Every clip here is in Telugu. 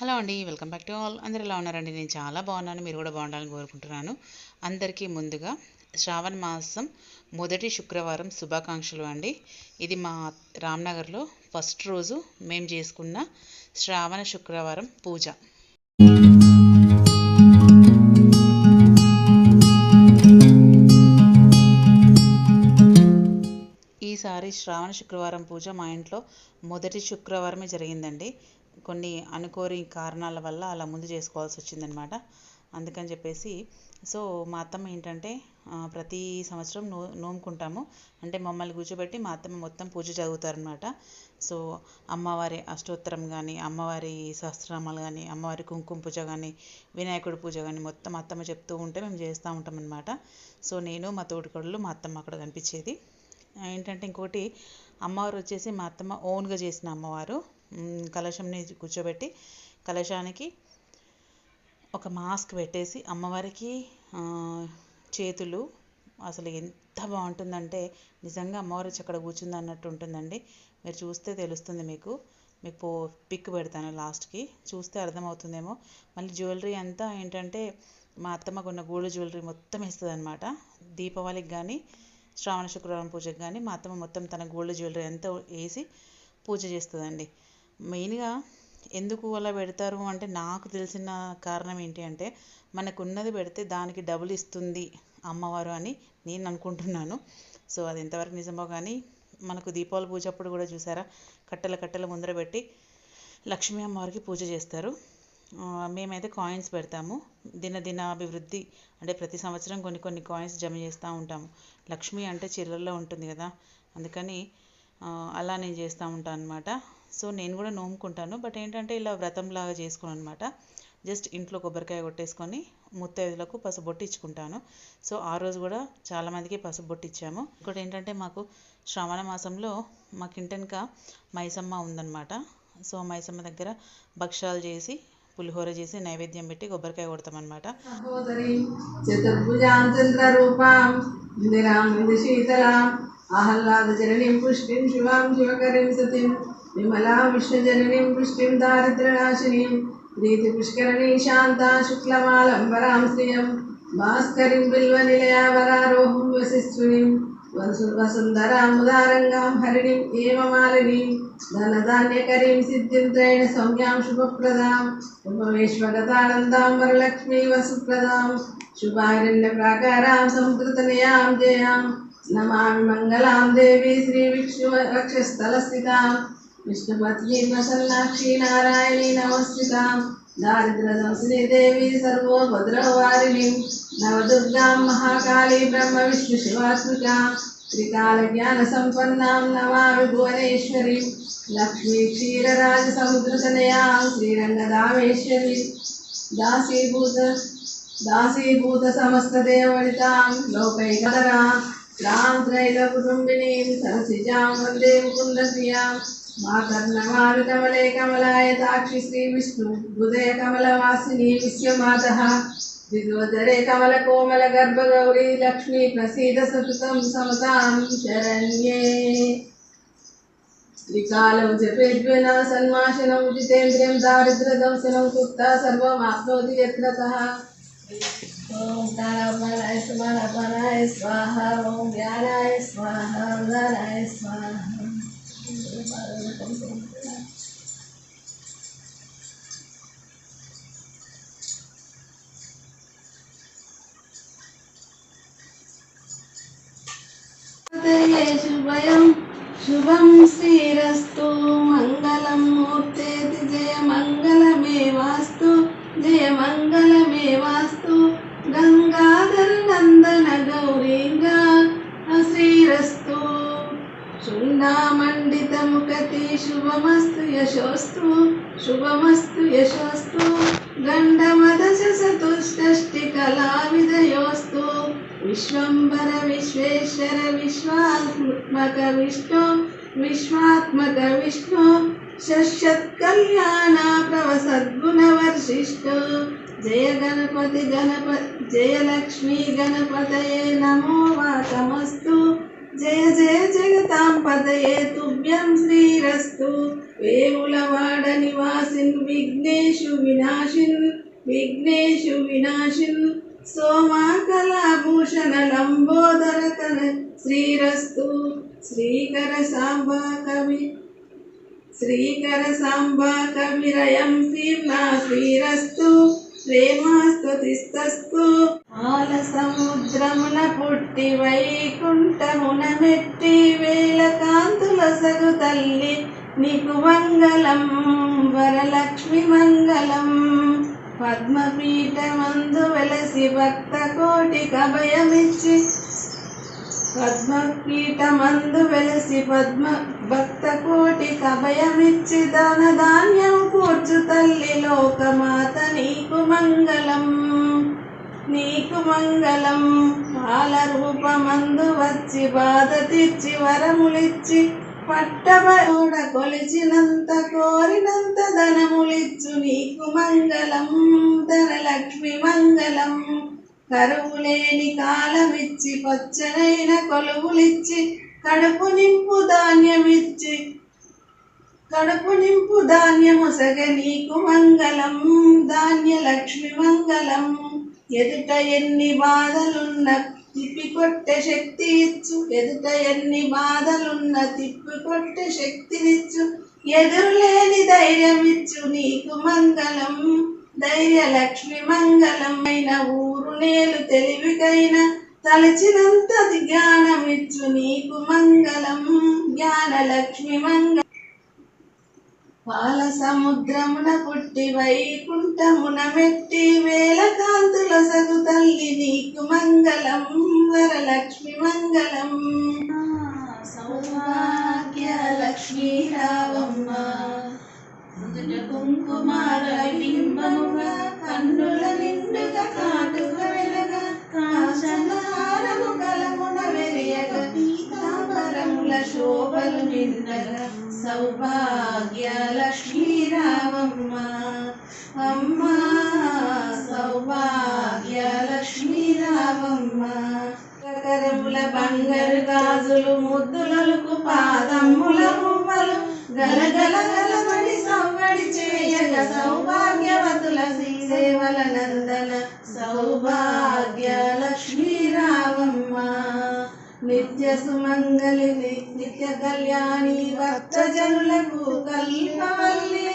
హలో అండి వెల్కమ్ బ్యాక్ టు ఆల్. అందరు ఎలా ఉన్నారండి? నేను చాలా బాగున్నాను. మీరు కూడా బాగుండాలని కోరుకుంటున్నాను. అందరికీ ముందుగా శ్రావణ మాసం మొదటి శుక్రవారం శుభాకాంక్షలు అండి. ఇది మా రామ్నగర్లో ఫస్ట్ రోజు మేము చేసుకున్న శ్రావణ శుక్రవారం పూజ. ఈసారి శ్రావణ శుక్రవారం పూజ మా ఇంట్లో మొదటి శుక్రవారమే జరిగిందండి. కొన్ని అనుకోని కారణాల వల్ల అలా ముందు చేసుకోవాల్సి వచ్చిందనమాట అందుకని చెప్పేసి సో మా అత్తమ్మ ఏంటంటే ప్రతి సంవత్సరం నో నోముకుంటాము. అంటే మమ్మల్ని కూర్చోబెట్టి మా అత్తమ్మ మొత్తం పూజ చదువుతారనమాట సో అమ్మవారి అష్టోత్తరం కానీ అమ్మవారి సహస్రనామాలు కానీ అమ్మవారి కుంకుమ పూజ కానీ వినాయకుడి పూజ కానీ మొత్తం అత్తమ్మ చెప్తూ ఉంటే మేము చేస్తూ ఉంటాం అనమాట సో నేను మా తోటికోడలు మా అత్తమ్మ అక్కడ కనిపించేది. ఏంటంటే ఇంకోటి అమ్మవారు వచ్చేసి మా అత్తమ్మ ఓన్గా చేసిన అమ్మవారు. కలశంని కూర్చోబెట్టి కలశానికి ఒక మాస్క్ పెట్టేసి అమ్మవారికి చేతులు అసలు ఎంత బాగుంటుందంటే నిజంగా అమ్మవారు వచ్చి అక్కడ కూర్చుంది అన్నట్టు ఉంటుందండి. మీరు చూస్తే తెలుస్తుంది మీకు. మీకు పో పిక్ పెడతాను లాస్ట్కి. చూస్తే అర్థమవుతుందేమో. మళ్ళీ జ్యువెలరీ అంతా ఏంటంటే మా అత్తమ్మ కొన్న గోల్డ్ జ్యువెలరీ మొత్తం ఇస్తుంది అనమాట దీపావళికి కానీ శ్రావణ శుక్రవారం పూజకి కానీ మా అత్తమ్మ మొత్తం తన గోల్డ్ జ్యువెలరీ అంతా వేసి పూజ చేస్తుందండి. మెయిన్గా ఎందుకు అలా పెడతారు అంటే నాకు తెలిసిన కారణం ఏంటి అంటే మనకు ఉన్నది పెడితే దానికి డబుల్ ఇస్తుంది అమ్మవారు అని నేను అనుకుంటున్నాను. సో అది ఎంతవరకు నిజమో కానీ మనకు దీపావళి పూజ అప్పుడు కూడా చూసారా? కట్టెల కట్టెల ముందర పెట్టి లక్ష్మీ అమ్మవారికి పూజ చేస్తారు. మేమైతే కాయిన్స్ పెడతాము. దినదిన అభివృద్ధి అంటే ప్రతి సంవత్సరం కొన్ని కొన్ని కాయిన్స్ జమ చేస్తూ ఉంటాము. లక్ష్మి అంటే చిల్లరలో ఉంటుంది కదా. అందుకని అలా నేను చేస్తూ ఉంటాను అనమాట సో నేను కూడా నోముకుంటాను. బట్ ఏంటంటే ఇలా వ్రతంలాగా చేసుకోను అనమాట జస్ట్ ఇంట్లో కొబ్బరికాయ కొట్టేసుకొని ముత్తైదులకు పసుబొట్టు ఇచ్చుకుంటాను సో ఆ రోజు కూడా చాలామందికి పసుబొట్టు ఇచ్చాము ఇంకోటి ఏంటంటే మాకు శ్రావణ మాసంలో మాకు ఇంటెనక మైసమ్మ ఉందన్నమాట. సో మైసమ్మ దగ్గర భక్షాలు చేసి పులిహోర చేసి నైవేద్యం పెట్టి కొబ్బరికాయ కొడతామన్నమాట. ఆహ్లాద చతుర్భుజాం పుష్టిం శివాం శివకరిం సతిం. വിമലാ വിഷ്ണുജനനീം വിഷ്ണും ദാരിദ്ര്യനാശിനീം പ്രീതിപുഷ്കരണീ ശാന്ത ശുക്ലമാലംബരാം ശ്രിയം ഭാസ്കരീം ബിൽവനിലയാവരാരോഹം വസിഷ്ഠുനീം വസുന്ധരാമുദാരംഗാം ഹരിണീം ഏവമാലിനീം ധനധാന്യകരീം സിദ്ധിം ത്രേണ സൗമ്യാം ശുഭപ്രദാം ഉപവേശ്വഗതാനന്ദാം വരലക്ഷ്മി വസുപ്രദാം ശുഭാരണ്യപ്രാകാരാം സംകൃതനയാം ജയാം നമാമി മംഗളാം ദേവി ശ്രീ വിഷ്ണു രക്ഷസ്ഥലസ്ഥിതാം విష్ణు రక్షస్థలస్థితాం విష్ణుపత్ని ప్రసన్నాక్షి నారాయణీ నమస్కృతాం దారిద్ర్యదంసిని దేవి సర్వోభద్రవారిణి నవదుర్గాం మహాకాళీ బ్రహ్మ విష్ణు శివాత్మికా త్రికాల జ్ఞాన సంపన్నాం నమామి భువనేశ్వరి లక్ష్మీ క్షీరరాజ సముద్రతనయాం శ్రీరంగదామేశ్వరి దాసీభూత దాసీభూత సమస్తదేవళితాం లోకైకరా రాం త్రైల కుటుంబినీం సరసిజాం వందే ముకుందశ్రియాం माकर्णमारुतमले कमलायताक्षि श्रीविष्णु विश्वमातः दिगोदरे कमलकोमलगर्भगौरी लक्ष्मी प्रसीद समतां शरण्ये। त्रिकालं जपेद्विना सन्माशनं, जितेन्द्रियं दारिद्र्यदंशनं कुत्ता सर्वमाप्नोति यत्रतः ॐ तारापणाय स्वाहा स्वाहा। ॐ ज्ञानाय, स्वाहा। स्वाहा। శుభయం శుభం శ్రీరస్తు మంగళం మూర్తేతి జయ మంగళమే వాస్తు జయ మంగళమే వాస్తు. గంగాధర నందన గౌరీగా శ్రీరస్తు శృంగామండితముఖతి శుభమస్తు యశోస్తు శుభమస్తు యశోస్తు గండమదశ చతుష్టష్టి కళావిదయోస్తు విశ్వంబర విశ్వేశ్వర విశ్వాత్మక విష్ణు విశ్వాత్మక విష్ణు. షష్యత్కళ్యాణ ప్రభ సద్గుణవర్షిష్ఠ జయ గణపతి గణపతి జయలక్ష్మీ గణపతయే నమో వాతమస్తు జయ జయ జగతాం తుభ్యం శ్రీరస్తు. వేములవాడ నివాసిన్ విఘ్నేషు వినాశిన్ విఘ్నేషు వినాశిన్. సోమాకళాభూషణ లంబోదరతన శ్రీరస్తు. శ్రీకర సాంబా కవి శ్రీకర సాంబా కవిరయం తీర్ణా శ్రీరస్తు. ప్రేమాస్తుతిస్తస్తు ఆల సముద్రమున పుట్టి వైకుంఠమున మెట్టి వేల కాంతుల సగు తల్లి నీకు మంగళం వరలక్ష్మి మంగళం. పద్మపీఠమందు వెలసి భక్త కోటి కభయమిచ్చి పద్మపీఠమందు వెలసి పద్మ భక్త కోటి కభయమిచ్చి దాన ధాన్యం కూర్చు తల్లి లోకమాత నీకు మంగళం. నీకు మంగళం పాల రూపమందు వచ్చి బాధ తీర్చి వరములిచ్చి పట్టబోడ కొలిచినంత కోరినంత ధనములిచ్చు. నీకు మంగళం ధనలక్ష్మి మంగళం కరువు లేని కాలమిచ్చి పచ్చనైన కొలువులిచ్చి కడుపు నింపు ధాన్యమిచ్చి కడుపు నింపు ధాన్యము సగ నీకు మంగళం ధాన్య లక్ష్మి మంగళం. ఎదుట ఎన్ని బాధలున్న తిప్పి కొట్టే శక్తి ఇచ్చు. ఎదుట ఎన్ని బాధలున్న తిప్పి కొట్టే శక్తినిచ్చు ఎదురులేని ధైర్యం ఇచ్చు నీకు మంగళం. ధైర్యలక్ష్మి మంగళం అయిన ఊరు నేలు తెలివికైన తలచినంత జ్ఞానమిచ్చు నీకు మంగళం. జ్ఞాన లక్ష్మి మంగళం పాల సముద్రమున పుట్టి వైకుంఠమున మెట్టి వేల కాంతుల సగు తల్లి నీకు మంగళం వరలక్ష్మి మంగళం. సౌభాగ్య లక్ష్మీ రావమ్మ. నుదుట కుంకుమార బింబముగా కన్నుల నిండుగా కాటుక వెలగా కాంచనారము కలగ పీతాంబరముల శోభలు నిండగా సౌభాగ్య లక్ష్మీ రావమ్మ అమ్మ సౌభాగ్య లక్ష్మీ రావమ్మ కరముల బంగారు గాజులు ముద్దులకు పాదమ్ముల మువ్వలు గలగల గలబడి సవ్వడి చేయగ సౌభాగ్యవతుల శ్రీసేవల నందన. సౌభాగ్య లక్ష్మీ నిత్య సుమంగళి నిత్య కళ్యాణి భక్తజనులకు కల్పవల్లి.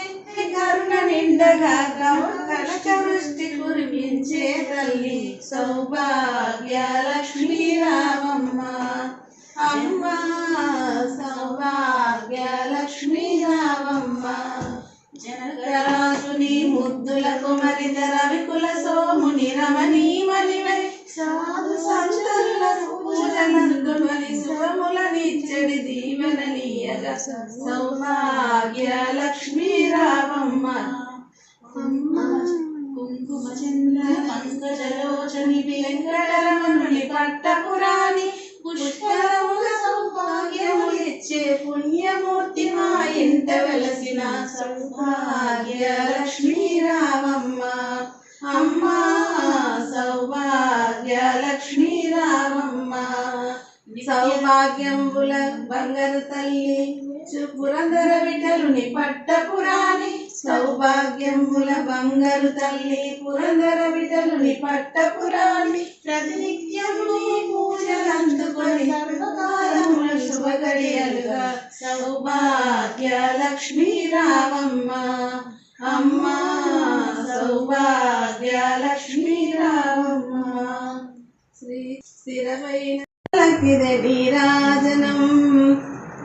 కరుణ నిండగా కనక వృష్టి కురిపించే తల్లి సౌభాగ్య లక్ష్మీ రామమ్మ. అమ్మ సౌభాగ్య లక్ష్మీ రామమ్మ. జనకరాజుని ముద్దులకు మరిద రవికుల సోముని రమణీ పూజనందుమని శుభములనిచ్చడి దీవెననీయగా సౌభాగ్య లక్ష్మీ రామమ్మ. అమ్మ కుంకుమ చంద్ర పంకజలోచని వెంకటరమణుని పట్టపురాణి పుష్కరముల సౌభాగ్యము ఇచ్చే పుణ్యమూర్తి మా ఇంట వెలసిన సౌభాగ్య లక్ష్మీ రామమ్మ. అమ్మ సౌభాగ్య లక్ష్మీ రామమ్మ. సౌభాగ్యంబుల బంగారు తల్లి పురందర విఠలుని పట్టపురాణి సౌభాగ్యంబుల బంగారు తల్లి పురందర విఠలుని పట్టపురాణి ప్రతినిత్యం నీ పూజలు అందుకొని సర్వకాలముల శుభ గడియలుగా. సౌభాగ్య లక్ష్మీ రామమ్మ అమ్మ సౌభాగ్య లక్ష్మీ రామమ్మ. శ్రీ స్థిరమైన లక్కిదే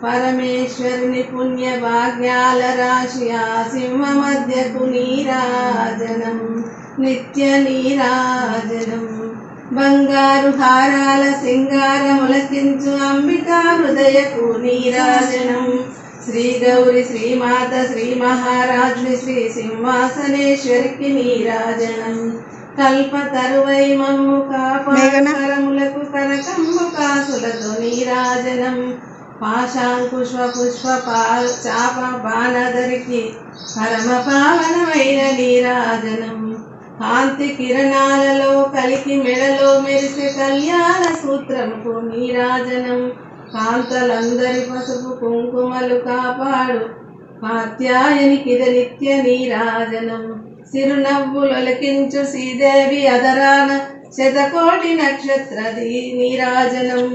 పరమేశ్వరుని పుణ్య భాగ్యాల రాశి ఆ సింహ మధ్యకు నీరాజనం నిత్య నీరాజనం. బంగారు హారాల సింగారములకించు అంబికా హృదయకు నీరాజనం. శ్రీ గౌరి శ్రీమాత శ్రీ మహారాజుని శ్రీ సింహాసనేశ్వరికి నీరాజనం. కల్ప తరువై మమ్ము కాపాడములకు కనకమ్మ కాసులతో నీరాజనం. పాశాంకుశ పుష్ప పా చాప బాణధరికి పరమ పావనమైన నీరాజనం. కాంతి కిరణాలలో కలికి మెడలో మెరిసే కళ్యాణ సూత్రముకు నీరాజనం. కాంతలందరి పసుపు కుంకుమలు కాపాడు. కాత్యాయనికిద నిత్య నీరాజనం. సిరునవ్వులొలికించు శ్రీదేవి అదరాన శతకోటి నక్షత్రది నీరాజనం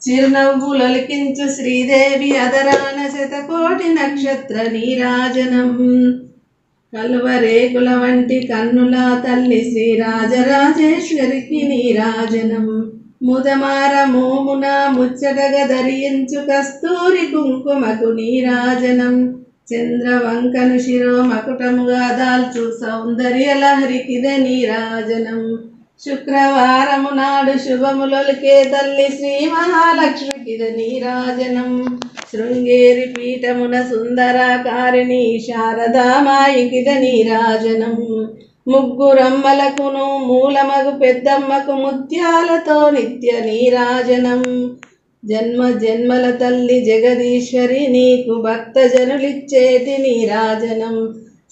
చిరునవ్వులకించు శ్రీదేవి అదరాన శతకోటి నక్షత్ర నీరాజనం కల్వరేకుల వంటి కన్నుల తల్లి శ్రీరాజరాజేశ్వరికి నీరాజనం ముదమార మోమున ముచ్చటగా ధరించు కస్తూరి కుంకుమకు నీరాజనం చంద్రవంకను శిరో మకుటముగా దాల్చు సౌందర్య లహరికిదే నీరాజనం శుక్రవారము నాడు శుభములొలికే తల్లి శ్రీ మహాలక్ష్మికిద నీరాజనం శృంగేరి పీఠమున సుందరాకారిణి శారదామాయికిద నీరాజనం ముగ్గురమ్మలకును మూలమగు పెద్దమ్మకు ముత్యాలతో నిత్య నీరాజనం జన్మ జన్మల తల్లి జగదీశ్వరి నీకు భక్త జనులిచ్చేటి నీరాజనం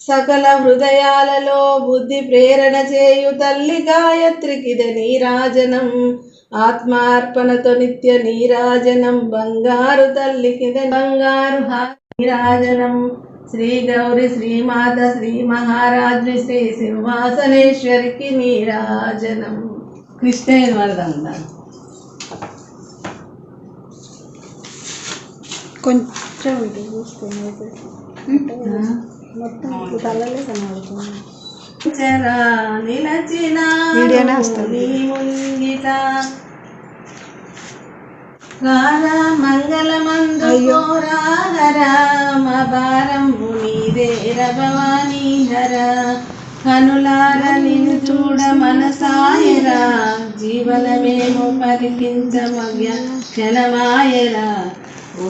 సకల హృదయాలలో బుద్ధి ప్రేరణ చేయు తల్లి గాయత్రికిద నీరాజనం ఆత్మార్పణతో నిత్య నీరాజనం బంగారు తల్లికిద బంగారు హా- నీరాజనం శ్రీ గౌరి శ్రీమాత శ్రీ మహారాజ్ని శ్రీ సింహాసనేశ్వరికి నీరాజనం కృష్ణ వరదంగా కొంచెం ఇది చూసుకొని మొత్తం తలలో కనబడుతుంది. చరా నిలచిన వీడియోనే వస్తుంది. నీ ముంగిట. రారా మంగళమందు అయ్యో. రామ భారంబు నీదేర భవానీ హర కనులార నిన్ను చూడ మనసాయరా. జీవనమేమో పరికించమవ్య క్షణమాయరా ఓ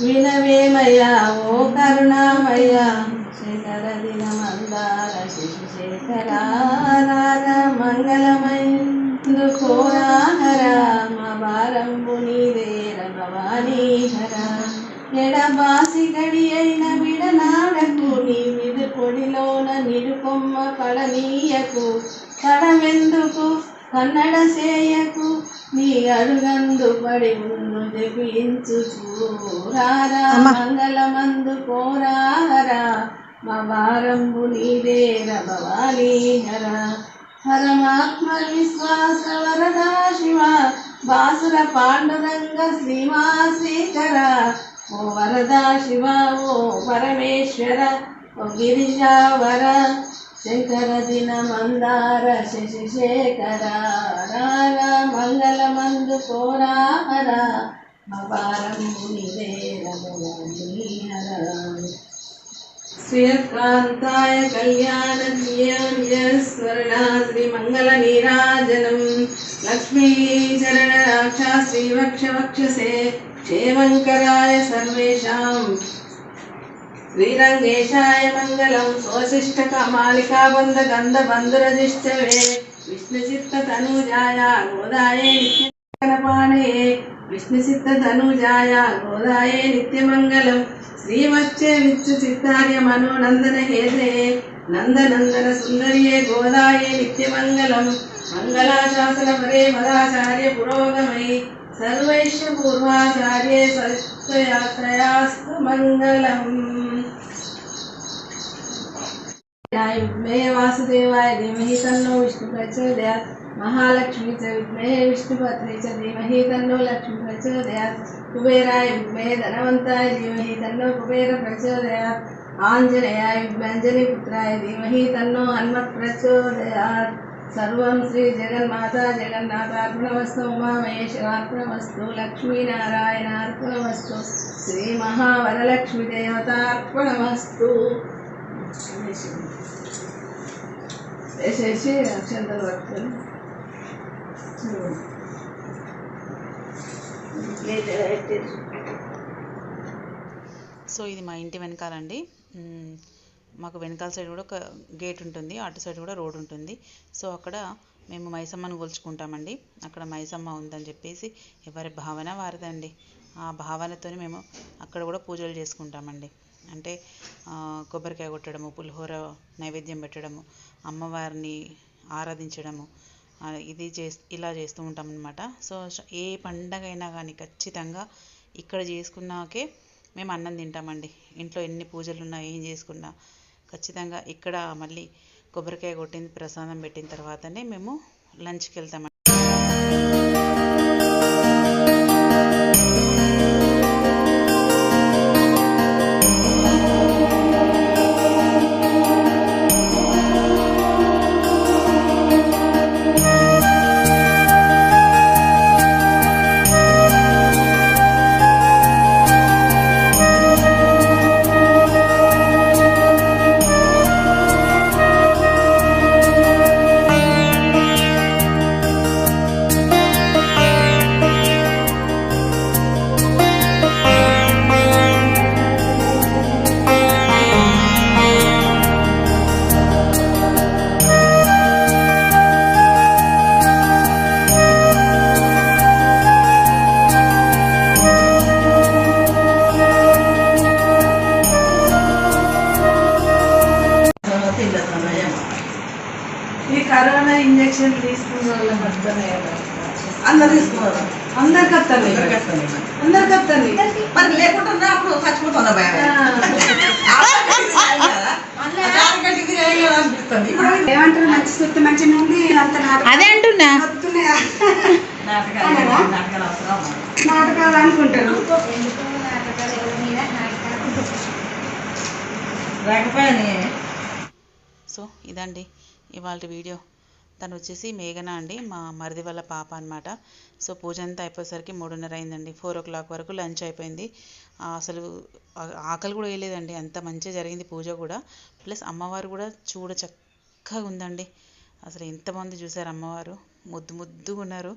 వినవేమయ్యా ఓ కరుణామయ్యా? శేఖర దిన మందార శిశు శేఖర మంగళమై కోరాహర మా భారంబు నీదేర భవానీహర ఎడబాసి గడి అయిన విడనాడకు నీ విడు పొడిలోన నిడుకొమ్మ పడనీయకు. కడమెందుకు కన్నడ సేయకు. నీ అడుగందు పడి ముందు జపించు చూరారా మంగళమందు కోరారా మా వారంబు నీదేర భవానీ హర పరమాత్మ విశ్వాస వరదా శివ బాసుర పాండురంగ శ్రీమా శ్రీకర ఓ వరదా శివ ఓ పరమేశ్వర ఓ గిరిజావర శంకర దిన మందార శశి శేఖర రార మంగళమందు కోరాహర మపారంబు శ్రీయకాంతాయ కళ్యాణ స్వర్ణా శ్రీమంగళ నీరాజనం లక్ష్మీచరణ రాక్ష శ్రీవక్ష వక్షసే క్షేమంకరాయ సర్వేషాం. శ్రీరంగేశాయ మంగళం స్వశిష్ట కమాలికా గంధ బంధురజిష్టవే విష్ణుచిత్త తనూజాయ గోదాయే నిత్యపాణయే విష్ణుచిత్త తనూజాయ గోదాయే నిత్యమంగళం శ్రీవచ్చే విచ్చుచిత్తార్య మనోనందన హేదే నందనందన సుందర్యే గోదాయే నిత్యమంగళం మంగళాశాసన పరే మదాచార్య పురోగమై सर्वैश्च पूर्वाचार्ये स्वयात्रयास्तमङ्गलम् विद्महे वासुदेवाय धीमहि तन्नो विष्णु प्रचोदया महालक्ष्मी च विद्महे विष्णुपत्नी च धीमहि तन्नो लक्ष्मी प्रचोदयात् कुबेराय विद्महे धनवन्ताय धीमहि तन्नो कुबेर प्रचोदयात् आञ्जनेयाय विद्मञ्जनीपुत्राय धीमहि तन्नो प्रचोदया प्रचोदयात् సర్వం శ్రీ జగన్మాత జగన్నాథార్పణమస్తు ఉమామహేశ్వరార్పణమస్తు లక్ష్మీనారాయణార్పణమస్తు శ్రీ మహావరలక్ష్మి దేవతార్పణమస్తు వేసేసి అక్షంతలు పట్టుకొని. సో ఇది మా ఇంటి వెనకాలండి మ్మ్. మాకు వెనకాల సైడ్ కూడా ఒక గేట్ ఉంటుంది అటు సైడ్ కూడా రోడ్ ఉంటుంది. సో అక్కడ మేము మైసమ్మను కొలుచుకుంటామండి అక్కడ మైసమ్మ ఉందని చెప్పేసి ఎవరి భావన వారిదండి. ఆ భావనతోనే మేము అక్కడ కూడా పూజలు చేసుకుంటామండి. అంటే కొబ్బరికాయ కొట్టడము పులిహోర నైవేద్యం పెట్టడము అమ్మవారిని ఆరాధించడము ఇది చే ఇలా చేస్తూ ఉంటాం అనమాట సో ఏ పండగ అయినా కానీ ఖచ్చితంగా ఇక్కడ చేసుకున్నాకే మేము అన్నం తింటామండి. ఇంట్లో ఎన్ని పూజలు ఉన్నా ఏం చేసుకున్నా ఖచ్చితంగా ఇక్కడ మళ్ళీ కొబ్బరికాయ కొట్టింది ప్రసాదం పెట్టిన తర్వాతనే మేము లంచ్కి వెళ్తామండి. అందరు తీసుకున్నారు అందరికి వస్తాయి అందరికి వస్తాయి మరి లేకుండా అప్పుడు చచ్చిపోతున్నా భయం అనిపిస్తుంది ఇప్పుడు ఏమంటారు? మంచి సుత్తి మంచి నుండి అంత అదే అంటున్నా. నాటుతున్నాయా నాటకాలు నాటకాలు అవసరం నాటకాలు అనుకుంటారు. రాకపోయాని. సో ఇదండి ఇవాళ వీడియో. తను వచ్చేసి మేఘన అండి మా మరిది వాళ్ళ పాప అనమాట సో పూజ అంతా అయిపోయేసరికి మూడున్నర అయిందండి. ఫోర్ ఓ క్లాక్ వరకు లంచ్ అయిపోయింది. అసలు ఆకలి కూడా వేయలేదండి. అంత మంచిగా జరిగింది పూజ కూడా. ప్లస్ అమ్మవారు కూడా చూడ చక్కగా ఉందండి. అసలు ఎంత బాగుంది చూసారు అమ్మవారు. ముద్దు ముద్దుగా ఉన్నారు.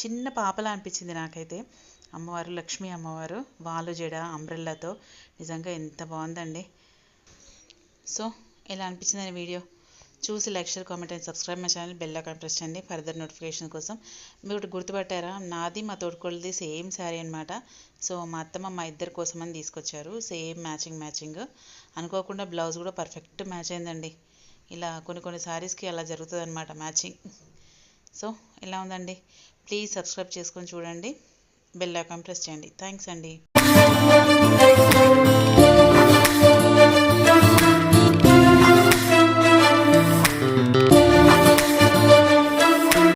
చిన్న పాపలా అనిపించింది నాకైతే. అమ్మవారు లక్ష్మీ అమ్మవారు వాలు జడ అంబ్రెల్లాతో. నిజంగా ఎంత బాగుందండి. సో ఎలా అనిపించింది వీడియో? చూసి like share comment and subscribe my channel bell icon press చేయండి ఫర్దర్ నోటిఫికేషన్ కోసం. మీరు గుర్తుపట్టారా? నాది మా తోడుకోళ్ళది సేమ్ శారీ అనమాట సో మా అత్తమ్మ మా ఇద్దరి కోసం అని తీసుకొచ్చారు. Same matching matching. అనుకోకుండా బ్లౌజ్ కూడా పర్ఫెక్ట్ మ్యాచ్ అయిందండి. ఇలా కొన్ని కొన్ని శారీస్కి అలా జరుగుతుంది అనమాట మ్యాచింగ్ సో ఎలా ఉందండి. ప్లీజ్ సబ్స్క్రైబ్ చేసుకొని చూడండి. బెల్ ఐకాన్ ప్రెస్ చేయండి. థ్యాంక్స్ అండి.